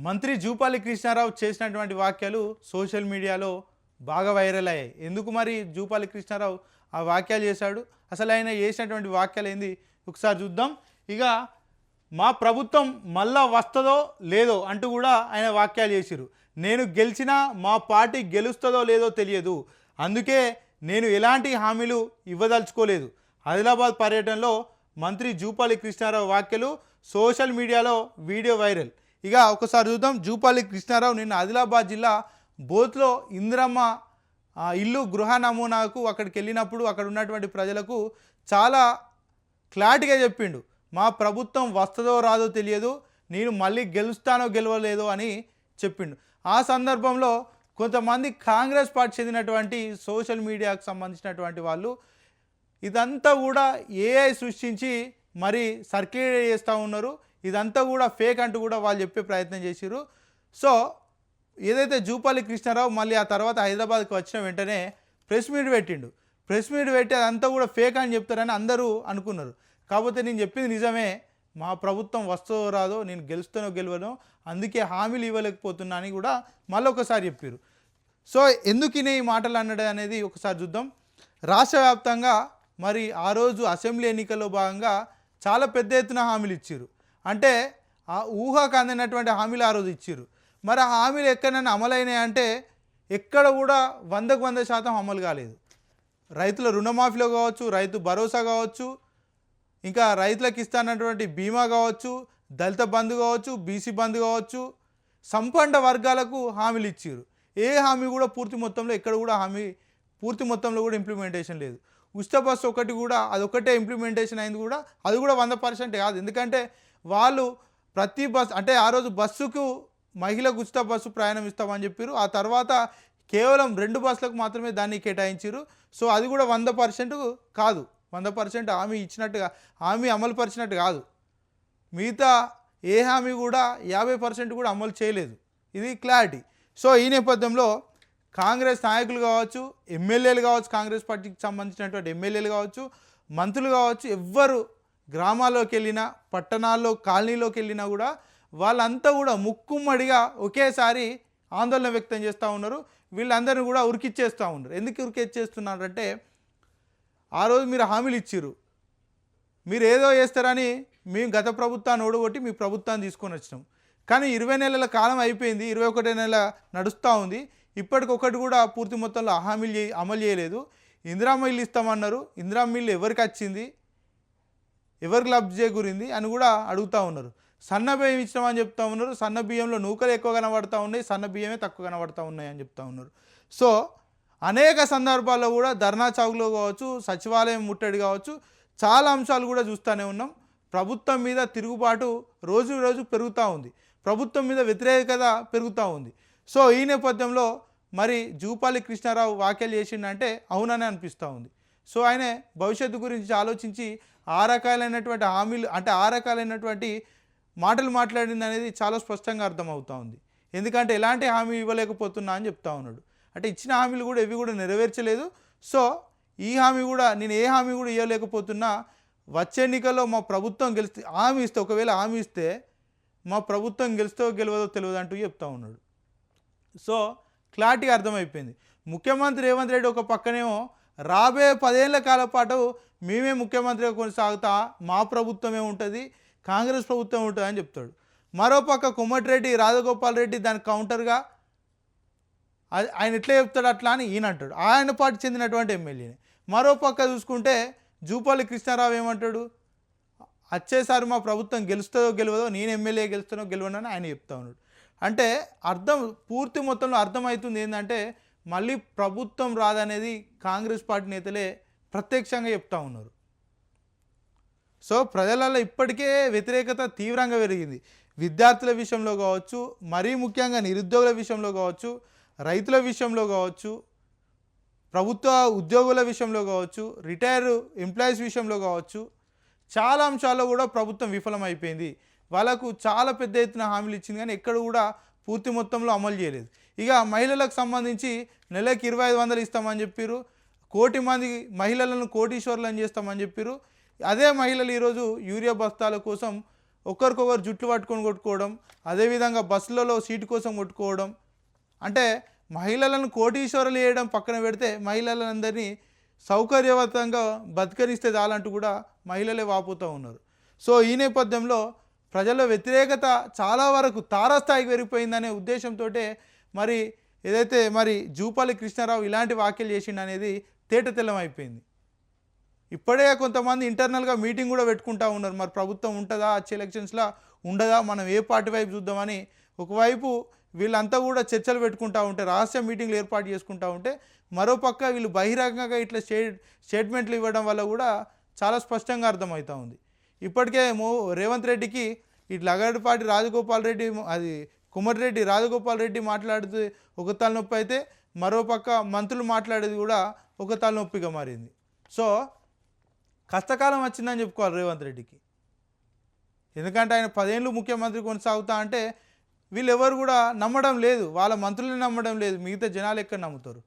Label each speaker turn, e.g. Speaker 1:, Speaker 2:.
Speaker 1: మంత్రి జూపాలి కృష్ణారావు చేసినటువంటి వాక్యాలు సోషల్ మీడియాలో బాగా వైరల్ అయ్యాయి. ఎందుకు మరి జూపాలి కృష్ణారావు ఆ వాక్యాలు చేశాడు? అసలు ఆయన చేసినటువంటి వాక్యాలు ఏంది? ఒకసారి చూద్దాం. ఇక మా ప్రభుత్వం మళ్ళా వస్తుందో లేదో అంటూ కూడా ఆయన వాక్యాలు చేసిరు నేను గెలిచినా మా పార్టీ గెలుస్తుందో లేదో తెలియదు. అందుకే నేను ఎలాంటి హామీలు ఇవ్వదలుచుకోలేదు. ఆదిలాబాద్ పర్యటనలో మంత్రి జూపాలి కృష్ణారావు వాక్యలు సోషల్ మీడియాలో వీడియో వైరల్. ఇక ఒకసారి చూద్దాం. జూపాలి కృష్ణారావు నిన్న ఆదిలాబాద్ జిల్లా బోత్లో ఇందిరమ్మ ఇల్లు గృహ నమూనాకు అక్కడికి వెళ్ళినప్పుడు అక్కడ ఉన్నటువంటి ప్రజలకు చాలా క్లారిటీగా చెప్పిండు. మా ప్రభుత్వం వస్తుందో రాదో తెలియదు. నేను మళ్ళీ గెలుస్తానో గెలవలేదో అని చెప్పిండు. ఆ సందర్భంలో కొంతమంది కాంగ్రెస్ పార్టీ చెందినటువంటి సోషల్ మీడియాకు సంబంధించినటువంటి వాళ్ళు ఇదంతా కూడా ఏఐ సృష్టించి మరి సర్క్యులేట్ చేస్తూ ఉన్నారు. ఇదంతా కూడా ఫేక్ అంటూ కూడా వాళ్ళు చెప్పే ప్రయత్నం చేశారు సో ఏదైతే జూపాలి కృష్ణారావు మళ్ళీ ఆ తర్వాత హైదరాబాద్కి వచ్చిన వెంటనే ప్రెస్ మీట్ పెట్టిండు. ప్రెస్ మీట్ పెట్టి అదంతా కూడా ఫేక్ అని చెప్తారని అందరూ అనుకున్నారు. కాకపోతే నేను చెప్పింది నిజమే. మా ప్రభుత్వం వస్తుందో రాదో నేను గెలుస్తానో గెలవను అందుకే హామీలు ఇవ్వలేకపోతున్నా అని కూడా మళ్ళీ ఒకసారి చెప్పారు సో ఎందుకు ఈ మాటలు అన్నాడు అనేది ఒకసారి చూద్దాం. రాష్ట్ర వ్యాప్తంగా మరి ఆ రోజు అసెంబ్లీ ఎన్నికల్లో భాగంగా చాలా పెద్ద ఎత్తున హామీలు ఇచ్చారు అంటే ఆ ఊహకు అందినటువంటి హామీలు ఆ రోజు ఇచ్చారు మరి ఆ హామీలు ఎక్కడైనా అమలైనాయి అంటే ఎక్కడ కూడా వందకు వంద శాతం అమలు కాలేదు. రైతుల రుణమాఫీలో కావచ్చు రైతు భరోసా కావచ్చు ఇంకా రైతులకు ఇస్తానటువంటి బీమా కావచ్చు దళిత బంధు కావచ్చు బీసీ బంధు కావచ్చు సంపన్న వర్గాలకు హామీలు ఇచ్చారు ఏ హామీ కూడా పూర్తి మొత్తంలో ఎక్కడ కూడా హామీ పూర్తి మొత్తంలో కూడా ఇంప్లిమెంటేషన్ లేదు. ఉచిత బస్సు ఒకటి కూడా అదొకటే ఇంప్లిమెంటేషన్ అయింది కూడా అది కూడా వంద పర్సెంట్ కాదు. ఎందుకంటే వాళ్ళు ప్రతి బస్ అంటే ఆ రోజు బస్సుకు మహిళకు ఉచిత బస్సు ప్రయాణం ఇస్తామని చెప్పారు. ఆ తర్వాత కేవలం రెండు బస్సులకు మాత్రమే దాన్ని కేటాయించారు. సో అది కూడా వంద పర్సెంట్ కాదు. వంద పర్సెంట్ హామీ ఇచ్చినట్టుగా హామీ అమలు పరిచినట్టు కాదు. మిగతా ఏ హామీ కూడా యాభై పర్సెంట్ కూడా అమలు చేయలేదు. ఇది క్లారిటీ. సో ఈ నేపథ్యంలో కాంగ్రెస్ నాయకులు కావచ్చు ఎమ్మెల్యేలు కావచ్చు కాంగ్రెస్ పార్టీకి సంబంధించినటువంటి ఎమ్మెల్యేలు కావచ్చు మంత్రులు కావచ్చు ఎవ్వరు గ్రామాల్లోకి వెళ్ళినా పట్టణాల్లో కాలనీలోకి వెళ్ళినా కూడా వాళ్ళంతా కూడా ముక్కుమ్మడిగా ఒకేసారి ఆందోళన వ్యక్తం చేస్తూ ఉన్నారు. వీళ్ళందరినీ కూడా ఉరికిచ్చేస్తూ ఉన్నారు. ఎందుకు ఉరికిచ్చేస్తున్నారంటే ఆ రోజు మీరు హామీలు ఇచ్చిర్రు. మీరు ఏదో చేస్తారని మేము గత ప్రభుత్వాన్ని ఓడగొట్టి మీ ప్రభుత్వాన్ని తీసుకొని వచ్చినాం. కానీ ఇరవై నెలల కాలం అయిపోయింది. ఇరవై ఒకటి నెల నడుస్తూ ఉంది. ఇప్పటికొకటి కూడా పూర్తి మొత్తంలో హామీలు అమలు చేయలేదు. ఇందిరా మిల్లు ఇస్తామన్నారు. ఇందిరా మిల్లు ఎవరికి వచ్చింది? ఎవరికి లబ్ధి చేకూరింది అని కూడా అడుగుతూ ఉన్నారు. సన్న బియ్యం ఇచ్చినామని చెప్తా ఉన్నారు. సన్న బియ్యంలో నూకలు ఎక్కువ కనబడతా ఉన్నాయి. సన్న బియ్యమే తక్కువ కనబడతా ఉన్నాయి అని చెప్తా ఉన్నారు. సో అనేక సందర్భాల్లో కూడా ధర్నా చౌక్లో కావచ్చు సచివాలయం ముట్టడి కావచ్చు చాలా అంశాలు కూడా చూస్తూనే ఉన్నాం. ప్రభుత్వం మీద తిరుగుబాటు రోజు రోజు పెరుగుతూ ఉంది. ప్రభుత్వం మీద వ్యతిరేకత పెరుగుతూ ఉంది. సో ఈ నేపథ్యంలో మరి జూపాలి కృష్ణారావు వ్యాఖ్యలు చేసిండంటే అవునని అనిపిస్తూ ఉంది. సో ఆయన భవిష్యత్తు గురించి ఆలోచించి ఆ రకాలైనటువంటి హామీలు అంటే ఆ రకాలైనటువంటి మాటలు మాట్లాడింది అనేది చాలా స్పష్టంగా అర్థమవుతా ఉంది. ఎందుకంటే ఎలాంటి హామీ ఇవ్వలేకపోతున్నా అని చెప్తా ఉన్నాడు. అంటే ఇచ్చిన హామీలు కూడా ఇవి కూడా నెరవేర్చలేదు. సో ఈ హామీ కూడా నేను ఏ హామీ కూడా ఇవ్వలేకపోతున్నా వచ్చే ఎన్నికల్లో మా ప్రభుత్వం గెలిస్తే హామీ ఇస్తే ఒకవేళ హామీ ఇస్తే మా ప్రభుత్వం గెలుస్తో గెలవదో తెలియదు అంటూ చెప్తా ఉన్నాడు. సో క్లారిటీగా అర్థమైపోయింది. ముఖ్యమంత్రి రేవంత్ రెడ్డి ఒక పక్కనేమో రాబోయే పదేళ్ళ కాలం పాటు మేమే ముఖ్యమంత్రిగా కొనసాగుతా మా ప్రభుత్వమే ఉంటుంది కాంగ్రెస్ ప్రభుత్వం ఉంటుంది అని చెప్తాడు. మరోపక్క కొమ్మటిరెడ్డి రాజగోపాల్ రెడ్డి దానికి కౌంటర్గా అది ఆయన ఎట్లా చెప్తాడు అట్లా అని ఈయన అంటాడు. ఆయన పార్టీ చెందినటువంటి ఎమ్మెల్యేని. మరోపక్క చూసుకుంటే జూపల్లి కృష్ణారావు ఏమంటాడు? వచ్చేసారి మా ప్రభుత్వం గెలుస్తుందో గెలవదో నేను ఎమ్మెల్యే గెలుస్తానో గెలవనని ఆయన చెప్తా ఉన్నాడు. అంటే అర్థం పూర్తి మొత్తంలో అర్థమవుతుంది ఏంటంటే మళ్ళీ ప్రభుత్వం రాదనేది కాంగ్రెస్ పార్టీ నేతలే ప్రత్యక్షంగా చెప్తా ఉన్నారు. సో ప్రజలలో ఇప్పటికే వ్యతిరేకత తీవ్రంగా పెరిగింది. విద్యార్థుల విషయంలో కావచ్చు మరీ ముఖ్యంగా నిరుద్యోగుల విషయంలో కావచ్చు రైతుల విషయంలో కావచ్చు ప్రభుత్వ ఉద్యోగుల విషయంలో కావచ్చు రిటైర్ ఎంప్లాయీస్ విషయంలో కావచ్చు చాలా అంశాల్లో కూడా ప్రభుత్వం విఫలమైపోయింది. వాళ్ళకు చాలా పెద్ద ఎత్తున హామీలు ఇచ్చింది కానీ ఎక్కడ కూడా పూర్తి మొత్తంలో అమలు చేయలేదు. ఇక మహిళలకు సంబంధించి నెలకు ఇరవై ఐదు వందలు ఇస్తామని చెప్పారు కోటి మంది మహిళలను కోటీశ్వర్లను చేస్తామని చెప్పారు అదే మహిళలు ఈరోజు యూరియా బస్తాల కోసం ఒకరికొకరు జుట్లు పట్టుకొని కొట్టుకోవడం అదేవిధంగా బస్సులలో సీటు కోసం కొట్టుకోవడం. అంటే మహిళలను కోటీశ్వరులు చేయడం పక్కన పెడితే మహిళలందరినీ సౌకర్యవంతంగా బతికరిస్తే చాలంటూ కూడా మహిళలే వాపోతూ ఉన్నారు. సో ఈ నేపథ్యంలో ప్రజల వ్యతిరేకత చాలా వరకు తారాస్థాయికి పెరిగిపోయిందనే ఉద్దేశంతో మరి ఏదైతే మరి జూపాలి కృష్ణారావు ఇలాంటి వ్యాఖ్యలు చేసిండు అనేది తేట తెల్లమైపోయింది అయిపోయింది. ఇప్పుడే కొంతమంది ఇంటర్నల్గా మీటింగ్ కూడా పెట్టుకుంటా ఉన్నారు. మరి ప్రభుత్వం ఉంటుందా? వచ్చే ఎలక్షన్స్లో ఉండదా? మనం ఏ పార్టీ వైపు చూద్దామని ఒకవైపు వీళ్ళంతా కూడా చర్చలు పెట్టుకుంటా ఉంటే రహస్య మీటింగ్లు ఏర్పాటు చేసుకుంటా ఉంటే మరోపక్క వీళ్ళు బహిరంగంగా ఇట్లా స్టే స్టేట్మెంట్లు ఇవ్వడం వల్ల కూడా చాలా స్పష్టంగా అర్థమవుతా ఉంది. ఇప్పటికే మో రేవంత్ రెడ్డికి ఇట్లా లగడపాటి రాజగోపాల్ రెడ్డి అది కుమర్రెడ్డి రాజగోపాల్ రెడ్డి మాట్లాడుతూ ఒక తలనొప్పి అయితే మరోపక్క మంత్రులు మాట్లాడేది కూడా ఒక తలనొప్పిగా మారింది. సో కష్టకాలం వచ్చిందని చెప్పుకోవాలి రేవంత్ రెడ్డికి. ఎందుకంటే ఆయన పదేళ్ళు ముఖ్యమంత్రి కొనసాగుతా అంటే వీళ్ళెవరు కూడా నమ్మడం లేదు. వాళ్ళ మంత్రులను నమ్మడం లేదు. మిగతా జనాలు ఎక్కడ నమ్ముతారు?